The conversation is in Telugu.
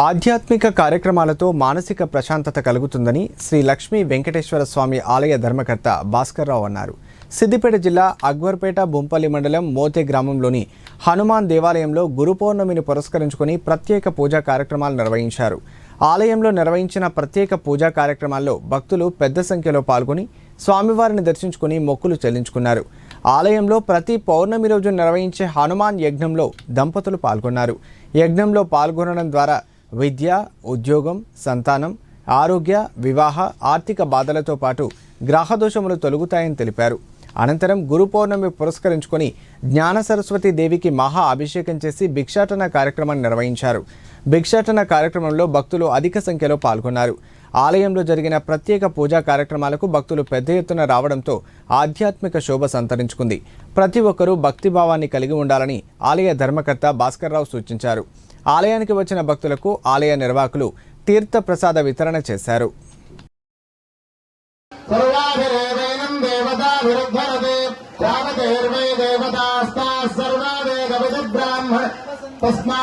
ఆధ్యాత్మిక కార్యక్రమాలతో మానసిక ప్రశాంతత కలుగుతుందని శ్రీ లక్ష్మీ వెంకటేశ్వర స్వామి ఆలయ ధర్మకర్త భాస్కర్రావు అన్నారు. సిద్దిపేట జిల్లా అక్బర్పేట బొంపల్లి మండలం మోతే గ్రామంలోని హనుమాన్ దేవాలయంలో గురు పౌర్ణమిని పురస్కరించుకొని ప్రత్యేక పూజా కార్యక్రమాలు నిర్వహించారు. ఆలయంలో నిర్వహించిన ప్రత్యేక పూజా కార్యక్రమాల్లో భక్తులు పెద్ద సంఖ్యలో పాల్గొని స్వామివారిని దర్శించుకుని మొక్కులు చెల్లించుకున్నారు. ఆలయంలో ప్రతి పౌర్ణమి రోజు నిర్వహించే హనుమాన్ యజ్ఞంలో దంపతులు పాల్గొన్నారు. యజ్ఞంలో పాల్గొనడం ద్వారా విద్య ఉద్యోగం సంతానం ఆరోగ్య వివాహ ఆర్థిక బాధలతో పాటు గ్రహదోషములు తొలగుతాయని తెలిపారు. అనంతరం గురు పౌర్ణమి పురస్కరించుకొని జ్ఞాన సరస్వతి దేవికి మహా అభిషేకం చేసి భిక్షాటన కార్యక్రమాన్ని నిర్వహించారు. భిక్షాటన కార్యక్రమంలో భక్తులు అధిక సంఖ్యలో పాల్గొన్నారు. ఆలయంలో జరిగిన ప్రత్యేక పూజా కార్యక్రమాలకు భక్తులు పెద్ద ఎత్తున రావడంతో ఆధ్యాత్మిక శోభ సంతరించుకుంది. ప్రతి ఒక్కరూ భక్తిభావాన్ని కలిగి ఉండాలని ఆలయ ధర్మకర్త భాస్కర్రావు సూచించారు. ఆలయానికి వచ్చిన భక్తులకు ఆలయ నిర్వాహకులు తీర్థ ప్రసాద వితరణ చేశారు. తస్మా